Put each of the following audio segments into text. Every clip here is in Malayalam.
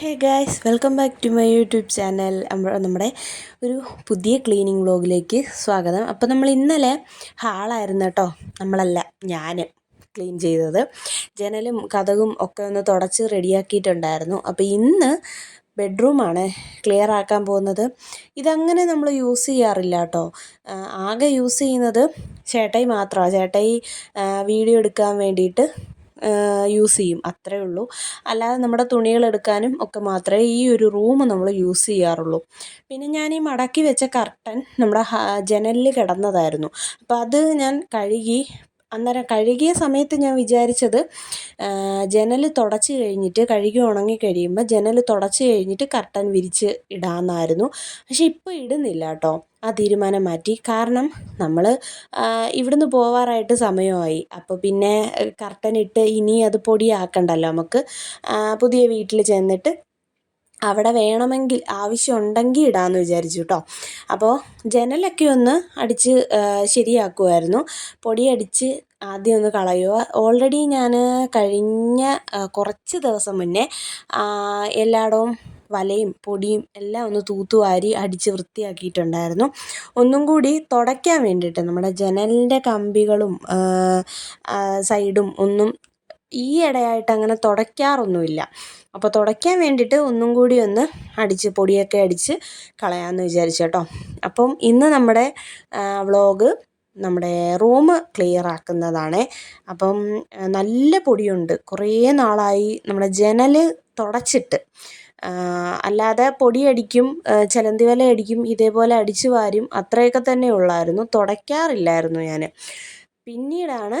Hey guys welcome back to my YouTube channel നമ്മുടെ ഒരു പുതിയ ക്ലീനിങ് വ്ളോഗിലേക്ക് സ്വാഗതം. അപ്പോൾ നമ്മൾ ഇന്നലെ ഹാളായിരുന്നു കേട്ടോ. നമ്മളല്ല ഞാൻ ക്ലീൻ ചെയ്തത്. ജനലും കഥകും ഒക്കെ ഒന്ന് തുടച്ച് റെഡിയാക്കിയിട്ടുണ്ടായിരുന്നു. അപ്പോൾ ഇന്ന് ബെഡ്റൂമാണ് ക്ലിയർ ആക്കാൻ പോകുന്നത്. ഇതങ്ങനെ നമ്മൾ യൂസ് ചെയ്യാറില്ല കേട്ടോ. ആകെ യൂസ് ചെയ്യുന്നത് ചേട്ടായി മാത്രമാണ് ചേട്ടായി വീഡിയോ എടുക്കാൻ വേണ്ടിയിട്ട് യൂസ് ചെയ്യും. അത്രയേ ഉള്ളൂ. അല്ലാതെ നമ്മുടെ തുണികൾ എടുക്കാനും ഒക്കെ മാത്രമേ ഈ ഒരു റൂം നമ്മൾ യൂസ് ചെയ്യാറുള്ളൂ. പിന്നെ ഞാൻ ഈ മടക്കി വെച്ച കർട്ടൻ നമ്മുടെ ജനലിൽ കിടന്നതായിരുന്നു. അപ്പോൾ അത് ഞാൻ കഴുകി അന്നേരം കഴുകിയ സമയത്ത് ഞാൻ വിചാരിച്ചത് ജനൽ തുടച്ച് കഴിഞ്ഞിട്ട് കഴുകി ഉണങ്ങി കഴിയുമ്പോൾ ജനൽ തുടച്ച് കഴിഞ്ഞിട്ട് കർട്ടൻ വിരിച്ച് ഇടാമെന്നായിരുന്നു പക്ഷെ ഇപ്പോൾ ഇടുന്നില്ല കേട്ടോ ആ തീരുമാനം മാറ്റി. കാരണം നമ്മൾ ഇവിടുന്ന് പോവാറായിട്ട് സമയമായി. അപ്പോൾ പിന്നെ കർട്ടൻ ഇട്ട് ഇനി അത് പൊടിയാക്കണ്ടല്ലോ നമുക്ക്. പുതിയ വീട്ടിൽ ചെന്നിട്ട് അവിടെ വേണമെങ്കിൽ ആവശ്യമുണ്ടെങ്കിൽ ഇടാമെന്ന് വിചാരിച്ചു കേട്ടോ അപ്പോൾ ജനലൊക്കെ ഒന്ന് അടിച്ച് ശരിയാക്കുമായിരുന്നു പൊടിയടിച്ച് ആദ്യം ഒന്ന് കളയുക. ഓൾറെഡി ഞാൻ കഴിഞ്ഞ കുറച്ച് ദിവസം മുന്നേ എല്ലായിടവും വലയും പൊടിയും എല്ലാം ഒന്ന് തൂത്തുവാരി അടിച്ച് വൃത്തിയാക്കിയിട്ടുണ്ടായിരുന്നു. ഒന്നും കൂടി തുടയ്ക്കാൻ വേണ്ടിയിട്ട് നമ്മുടെ ജനലിന്റെ കമ്പികളും സൈഡും ഒന്നും ഈയിടെയായിട്ട് അങ്ങനെ തുടയ്ക്കാറൊന്നുമില്ല. അപ്പോൾ തുടയ്ക്കാൻ വേണ്ടിയിട്ട് ഒന്നും കൂടി ഒന്ന് അടിച്ച് പൊടിയൊക്കെ അടിച്ച് കളയാമെന്ന് വിചാരിച്ചു കേട്ടോ. അപ്പം ഇന്ന് നമ്മുടെ വ്ളോഗ് നമ്മുടെ റൂം ക്ലിയർ ആക്കുന്നതാണ്. അപ്പം നല്ല പൊടിയുണ്ട്. കുറേ നാളായി നമ്മുടെ ജനൽ തുടച്ചിട്ട്. അല്ലാതെ പൊടിയടിക്കും ചിലന്തി വല അടിക്കും ഇതേപോലെ അടിച്ചു വാരും അത്രയൊക്കെ തന്നെ ഉള്ളായിരുന്നു. തുടയ്ക്കാറില്ലായിരുന്നു ഞാൻ പിന്നീടാണ്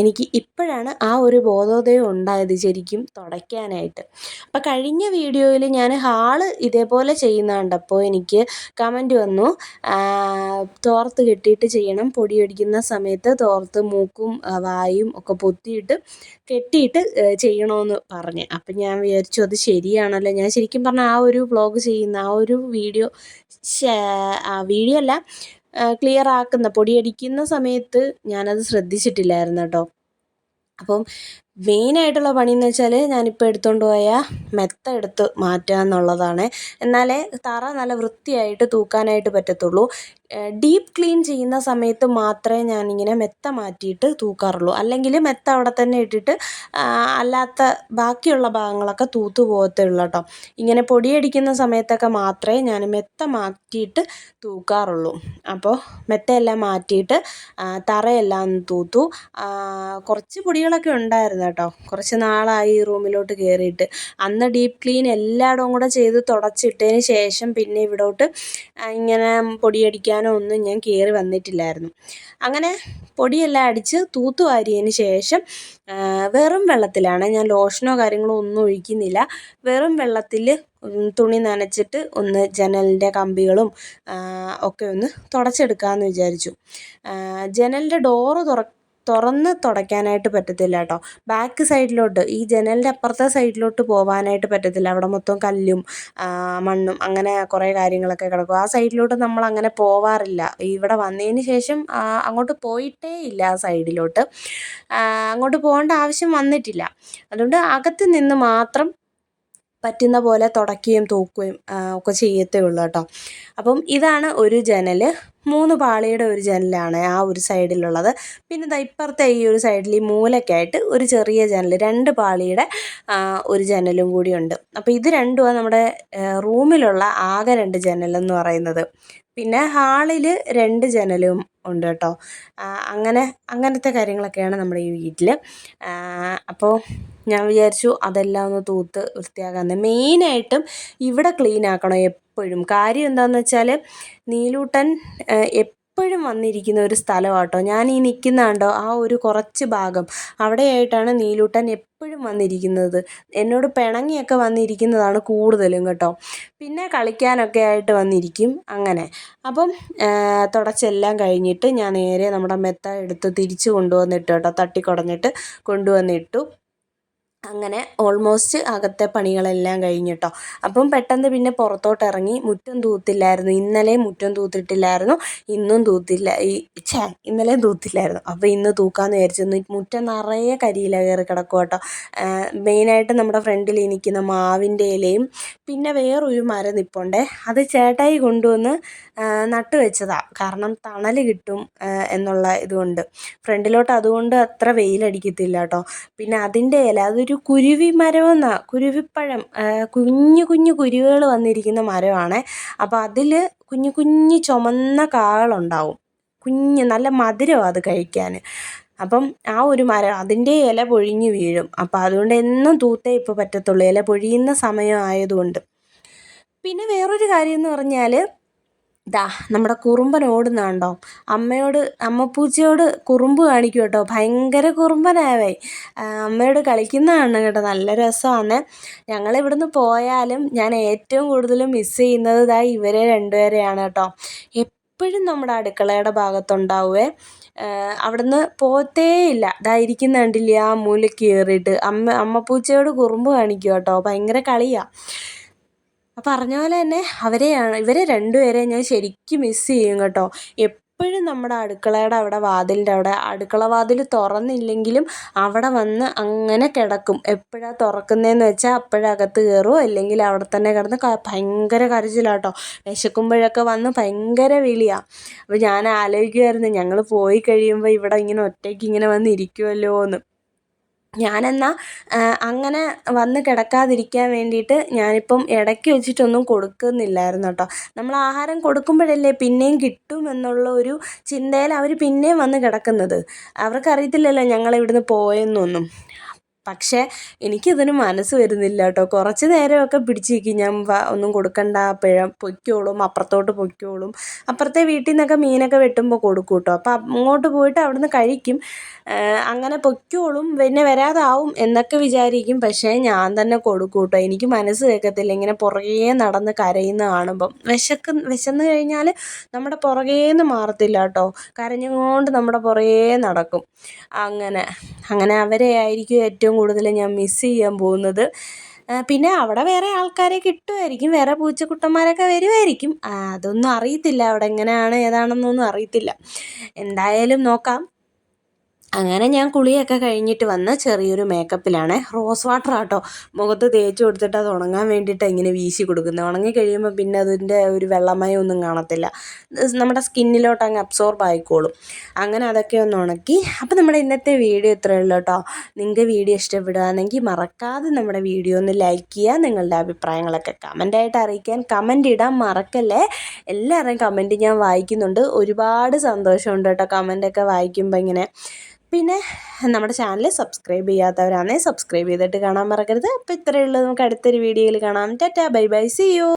എനിക്ക് ഇപ്പോഴാണ് ആ ഒരു ബോധോദയം ഉണ്ടായത് ശരിക്കും തുടയ്ക്കാനായിട്ട്. അപ്പം കഴിഞ്ഞ വീഡിയോയിൽ ഞാൻ ഹാൾ ഇതേപോലെ ചെയ്യുന്ന കണ്ടപ്പോൾ എനിക്ക് കമന്റ് വന്നു തോർത്ത് കെട്ടിയിട്ട് ചെയ്യണം പൊടിയടിക്കുന്ന സമയത്ത് തോർത്ത് മൂക്കും വായും ഒക്കെ പൊത്തിയിട്ട് കെട്ടിയിട്ട് ചെയ്യണമെന്ന് പറഞ്ഞ്. അപ്പം ഞാൻ വിചാരിച്ചു അത് ശരിയാണല്ലോ. ഞാൻ ശരിക്കും പറഞ്ഞാൽ ആ ഒരു വ്ളോഗ് ചെയ്യുന്ന ആ ഒരു വീഡിയോ വീഡിയോ അല്ല ക്ലിയർ ആക്കുന്ന പൊടിയടിക്കുന്ന സമയത്ത് ഞാനത് ശ്രദ്ധിച്ചിട്ടില്ലായിരുന്നു കേട്ടോ. അപ്പം മെയിനായിട്ടുള്ള എന്ന് വെച്ചാൽ ഞാനിപ്പോൾ എടുത്തുകൊണ്ട് പോയ മെത്ത എടുത്ത് മാറ്റുക എന്നുള്ളതാണ്. എന്നാലേ തറ നല്ല വൃത്തിയായിട്ട് തൂക്കാനായിട്ട് പറ്റത്തുള്ളൂ. ഡീപ്പ് ക്ലീൻ ചെയ്യുന്ന സമയത്ത് മാത്രമേ ഞാനിങ്ങനെ മെത്ത മാറ്റിയിട്ട് തൂക്കാറുള്ളൂ. അല്ലെങ്കിൽ മെത്ത അവിടെ തന്നെ ഇട്ടിട്ട് അല്ലാത്ത ബാക്കിയുള്ള ഭാഗങ്ങളൊക്കെ തൂത്ത് പോകത്തുള്ളൂ കേട്ടോ. ഇങ്ങനെ പൊടിയടിക്കുന്ന സമയത്തൊക്കെ മാത്രമേ ഞാൻ മെത്ത മാറ്റിയിട്ട് തൂക്കാറുള്ളൂ. അപ്പോൾ മെത്തയെല്ലാം മാറ്റിയിട്ട് തറയെല്ലാം തൂത്തു. കുറച്ച് പൊടികളൊക്കെ ഉണ്ടായിരുന്നു. കേട്ടോ. കുറച്ച് നാളായി റൂമിലോട്ട് കയറിയിട്ട് അന്ന് ഡീപ് ക്ലീൻ എല്ലായിടവും കൂടെ ചെയ്ത് തുടച്ചിട്ടതിന് ശേഷം പിന്നെ ഇവിടോട്ട് ഇങ്ങനെ പൊടിയടിക്കാനോ ഒന്നും ഞാൻ കയറി വന്നിട്ടില്ലായിരുന്നു. അങ്ങനെ പൊടിയെല്ലാം അടിച്ച് തൂത്തുവാരിയതിന് ശേഷം വെറും വെള്ളത്തിലാണ്. ഞാൻ ലോഷനോ കാര്യങ്ങളോ ഒന്നും ഒഴിക്കുന്നില്ല. വെറും വെള്ളത്തിൽ തുണി നനച്ചിട്ട് ഒന്ന് ജനലിന്റെ കമ്പികളും ഒക്കെ ഒന്ന് തുടച്ചെടുക്കാമെന്ന് വിചാരിച്ചു. ജനലിന്റെ ഡോറ് തുറ തുറന്ന് തുടയ്ക്കാനായിട്ട് പറ്റത്തില്ല കേട്ടോ. ബാക്ക് സൈഡിലോട്ട് ഈ ജനലിന്റെ അപ്പുറത്തെ സൈഡിലോട്ട് പോകാനായിട്ട് പറ്റത്തില്ല. അവിടെ മൊത്തം കല്ലും മണ്ണും അങ്ങനെ കുറേ കാര്യങ്ങളൊക്കെ കിടക്കും. ആ സൈഡിലോട്ട് നമ്മൾ അങ്ങനെ പോവാറില്ല. ഇവിടെ വന്നതിന് ശേഷം അങ്ങോട്ട് പോയിട്ടേ ഇല്ല ആ സൈഡിലോട്ട് അങ്ങോട്ട് പോകേണ്ട ആവശ്യം വന്നിട്ടില്ല. അതുകൊണ്ട് അകത്ത് നിന്ന് മാത്രം പറ്റുന്ന പോലെ തുടയ്ക്കുകയും തൂക്കുകയും ഒക്കെ ചെയ്യത്തേ ഉള്ളൂ കേട്ടോ. അപ്പം ഇതാണ് ഒരു ജനൽ മൂന്ന് പാളിയുടെ ഒരു ജനലാണ് ആ ഒരു സൈഡിലുള്ളത്. പിന്നെ ദാ ഇപ്പുറത്തെ ഈ ഒരു സൈഡിൽ ഈ മൂലക്കായിട്ട് ഒരു ചെറിയ ജനൽ രണ്ട് പാളിയുടെ ഒരു ജനലും കൂടിയുണ്ട് അപ്പോൾ ഇത് രണ്ടുമാണ് നമ്മുടെ റൂമിലുള്ള ആകെ രണ്ട് ജനലെന്ന് പറയുന്നത്. പിന്നെ ഹാളിൽ രണ്ട് ജനലും ഉണ്ട് കേട്ടോ. അങ്ങനെ അങ്ങനത്തെ കാര്യങ്ങളൊക്കെയാണ് നമ്മുടെ ഈ വീട്ടിൽ അപ്പോൾ ഞാൻ വിചാരിച്ചു അതെല്ലാം ഒന്ന് തൂത്ത് വൃത്തിയാക്കാമെന്ന് മെയിനായിട്ടും ഇവിടെ ക്ലീൻ ആക്കണം എപ്പോഴും. കാര്യം എന്താണെന്ന് വെച്ചാൽ നീലൂട്ടൻ എപ്പോഴും വന്നിരിക്കുന്ന ഒരു സ്ഥലമാട്ടോ ഞാൻ ഈ നിൽക്കുന്ന കണ്ടോ ആ ഒരു കുറച്ച് ഭാഗം. അവിടെയായിട്ടാണ് നീലൂട്ടൻ എപ്പോഴും വന്നിരിക്കുന്നത്. എന്നോട് പിണങ്ങിയൊക്കെ വന്നിരിക്കുന്നതാണ് കൂടുതലും കേട്ടോ. പിന്നെ കളിക്കാനൊക്കെ ആയിട്ട് വന്നിരിക്കും അങ്ങനെ. അപ്പം തുടച്ചെല്ലാം കഴിഞ്ഞിട്ട് ഞാൻ നേരെ നമ്മുടെ മെത്ത എടുത്ത് തിരിച്ച് കൊണ്ടുവന്നിട്ട് കേട്ടോ തട്ടിക്കുടഞ്ഞിട്ട് കൊണ്ടുവന്നിട്ടു. അങ്ങനെ ഓൾമോസ്റ്റ് അകത്തെ പണികളെല്ലാം കഴിഞ്ഞിട്ടോ. അപ്പം പെട്ടെന്ന് പിന്നെ പുറത്തോട്ട് ഇറങ്ങി മുറ്റം തൂത്തില്ലായിരുന്നു. ഇന്നലെ മുറ്റം തൂത്തിട്ടില്ലായിരുന്നു. ഇന്നും തൂത്തില്ല. ഈ ഛേ ഇന്നലെയും തൂത്തില്ലായിരുന്നു. അപ്പോൾ ഇന്ന് തൂക്കാമെന്ന് വിചാരിച്ചിരുന്നു. മുറ്റം നിറയെ കരിയില കയറി കിടക്കും കേട്ടോ മെയിനായിട്ട് നമ്മുടെ ഫ്രണ്ടിൽ ഇരിക്കുന്ന മാവിന്റെ ഇലയും പിന്നെ വേറൊരു മരം നിപ്പുണ്ടേ. അത് ചേട്ടായി കൊണ്ടുവന്ന് നട്ടു വെച്ചതാണ് കാരണം തണൽ കിട്ടും എന്നുള്ള ഇതുകൊണ്ട്. ഫ്രണ്ടിലോട്ട് അതുകൊണ്ട് അത്ര വെയിലടിക്കത്തില്ല കേട്ടോ പിന്നെ അതിന്റെ ഇല അതൊരു കുരുവി മരമെന്ന കുരുവിപ്പഴം കുഞ്ഞു കുഞ്ഞു കുരുവികൾ വന്നിരിക്കുന്ന മരമാണ്. അപ്പോൾ അതിൽ കുഞ്ഞു കുഞ്ഞു ചുമന്ന കാകളുണ്ടാവും കുഞ്ഞ് നല്ല മധുരമാണ് അത് കഴിക്കാൻ അപ്പം ആ ഒരു മരം അതിന്റെ ഇല പൊഴിഞ്ഞു വീഴും. അപ്പം അതുകൊണ്ട് എന്നും തൂത്തേ ഇപ്പോൾ പറ്റത്തുള്ളൂ. ഇല പൊഴിയുന്ന സമയം ആയതുകൊണ്ട്. പിന്നെ വേറൊരു കാര്യം എന്ന് പറഞ്ഞാൽ ദാ നമ്മുടെ കുറുമ്പൻ ഓടുന്നുണ്ടോ? അമ്മയോട് അമ്മപ്പൂച്ചയോട് കുറുമ്പ് കാണിക്കും കേട്ടോ. ഭയങ്കര കുറുമ്പനാവേ. അമ്മയോട് കളിക്കുന്നതാണ് കേട്ടോ. നല്ല രസമാണ്. ഞങ്ങൾ ഇവിടുന്ന് പോയാലും ഞാൻ ഏറ്റവും കൂടുതൽ മിസ് ചെയ്യുന്നത് ദാ ഇവരെ രണ്ടുപേരെയാണ് കേട്ടോ. എപ്പോഴും നമ്മുടെ അടുക്കളയുടെ ഭാഗത്തുണ്ടാവുമേ അവിടുന്ന് പോത്തേ ഇല്ല. ദാ ഇരിക്കുന്ന കണ്ടില്ലേ ആ മൂലയ്ക്ക് കയറിയിട്ട്. അമ്മ അമ്മപ്പൂച്ചയോട് കുറുമ്പ് കാണിക്കും കേട്ടോ. ഭയങ്കര കളിയാണ് പറഞ്ഞ പോലെ തന്നെ അവരെയാണ് ഇവരെ രണ്ടുപേരെയും ഞാൻ ശരിക്കും മിസ് ചെയ്യും കേട്ടോ. എപ്പോഴും നമ്മുടെ അടുക്കളയുടെ അവിടെ വാതിലിന്റെ അവിടെ അടുക്കള വാതിൽ തുറന്നില്ലെങ്കിലും അവിടെ വന്ന് അങ്ങനെ കിടക്കും. എപ്പോഴാണ് തുറക്കുന്നതെന്ന് വെച്ചാൽ അപ്പോഴകത്ത് കയറും അല്ലെങ്കിൽ അവിടെ തന്നെ കിടന്ന് ഭയങ്കര കരച്ചിലാട്ടോ. വിശക്കുമ്പോഴൊക്കെ വന്ന് ഭയങ്കര വിളിയാണ് അപ്പോൾ ഞാൻ ആലോചിക്കുമായിരുന്നു ഞങ്ങൾ പോയി കഴിയുമ്പോൾ ഇവിടെ ഇങ്ങനെ ഒറ്റയ്ക്ക് ഇങ്ങനെ വന്നിരിക്കുമല്ലോ എന്ന് ഞാനെന്നാൽ അങ്ങനെ വന്ന് കിടക്കാതിരിക്കാൻ വേണ്ടിയിട്ട് ഞാനിപ്പം ഇടയ്ക്ക് വെച്ചിട്ടൊന്നും കൊടുക്കുന്നില്ലായിരുന്നു കേട്ടോ. നമ്മൾ ആഹാരം കൊടുക്കുമ്പോഴല്ലേ പിന്നെയും കിട്ടുമെന്നുള്ള ഒരു ചിന്തയിൽ അവർ പിന്നെയും വന്ന് കിടക്കുന്നത്. അവർക്കറിയത്തില്ലല്ലോ ഞങ്ങൾ ഇവിടുന്ന് പോയെന്നൊന്നും. പക്ഷേ എനിക്കിതിന് മനസ്സ് വരുന്നില്ല കേട്ടോ. കുറച്ച് നേരമൊക്കെ പിടിച്ച് നിൽക്കും ഞാൻ ഒന്നും കൊടുക്കണ്ട പിഴ പൊയ്ക്കോളും അപ്പുറത്തോട്ട് പൊയ്ക്കോളും. അപ്പുറത്തെ വീട്ടിൽ നിന്നൊക്കെ മീനൊക്കെ വെട്ടുമ്പോൾ കൊടുക്കും കേട്ടോ. അപ്പോൾ അങ്ങോട്ട് പോയിട്ട് അവിടുന്ന് കഴിക്കും. അങ്ങനെ പൊയ്ക്കോളും പിന്നെ വരാതാവും എന്നൊക്കെ വിചാരിക്കും. പക്ഷേ ഞാൻ തന്നെ കൊടുക്കും കേട്ടോ. എനിക്ക് മനസ്സ് കേൾക്കത്തില്ല. ഇങ്ങനെ പുറകേ നടന്ന് കരയുന്ന കാണുമ്പം. വിശക്ക് വിശന്ന് കഴിഞ്ഞാൽ നമ്മുടെ പുറകേന്ന് മാറത്തില്ല കേട്ടോ. കരഞ്ഞുകൊണ്ട് നമ്മുടെ പുറകേ നടക്കും. അങ്ങനെ. അങ്ങനെ അവരെ ആയിരിക്കും ഏറ്റവും കൂടുതൽ ഞാൻ മിസ് ചെയ്യാൻ പോകുന്നത്. പിന്നെ അവിടെ വേറെ ആൾക്കാരെ കിട്ടുമായിരിക്കും. വേറെ പൂച്ചക്കുട്ടന്മാരൊക്കെ വരുമായിരിക്കും. അതൊന്നും അറിയത്തില്ല അവിടെ എങ്ങനെയാണ് ഏതാണെന്നൊന്നും അറിയത്തില്ല. എന്തായാലും നോക്കാം. അങ്ങനെ ഞാൻ കുളിയൊക്കെ കഴിഞ്ഞിട്ട് വന്ന് ചെറിയൊരു മേക്കപ്പിലാണ് റോസ് വാട്ടർ ആട്ടോ. മുഖത്ത് തേച്ച് കൊടുത്തിട്ട് അത് ഉണങ്ങാൻ വേണ്ടിയിട്ട് ഇങ്ങനെ വീശി കൊടുക്കുന്നത് ഉണങ്ങി കഴിയുമ്പോൾ പിന്നെ അതിന്റെ ഒരു വെള്ളമയം ഒന്നും കാണത്തില്ല. നമ്മുടെ സ്കിന്നിലോട്ട് അങ്ങ് അബ്സോർബ് ആയിക്കോളും. അങ്ങനെ അതൊക്കെ ഒന്ന് ഉണക്കി. അപ്പോൾ നമ്മുടെ ഇന്നത്തെ വീഡിയോ ഇത്രയേ ഉള്ളൂ കേട്ടോ നിങ്ങൾക്ക് വീഡിയോ ഇഷ്ടപ്പെടുകയാണെങ്കിൽ മറക്കാതെ നമ്മുടെ വീഡിയോ ഒന്ന് ലൈക്ക് ചെയ്യുക. നിങ്ങളുടെ അഭിപ്രായങ്ങളൊക്കെ കമന്റായിട്ട് അറിയിക്കാൻ കമന്റ് ഇടാൻ മറക്കല്ലേ. എല്ലാവരുടെയും കമന്റ് ഞാൻ വായിക്കുന്നുണ്ട്. ഒരുപാട് സന്തോഷമുണ്ട് കേട്ടോ കമന്റൊക്കെ വായിക്കുമ്പോൾ ഇങ്ങനെ. പിന്നെ നമ്മുടെ ചാനൽ സബ്സ്ക്രൈബ് ചെയ്യാത്തവരാണെങ്കിൽ സബ്സ്ക്രൈബ് ചെയ്തിട്ട് കാണാൻ മറക്കരുത്. അപ്പോൾ ഇത്രയേ ഉള്ളൂ. നമുക്ക് അടുത്തൊരു വീഡിയോയിൽ കാണാം. Tata. Bye bye. See you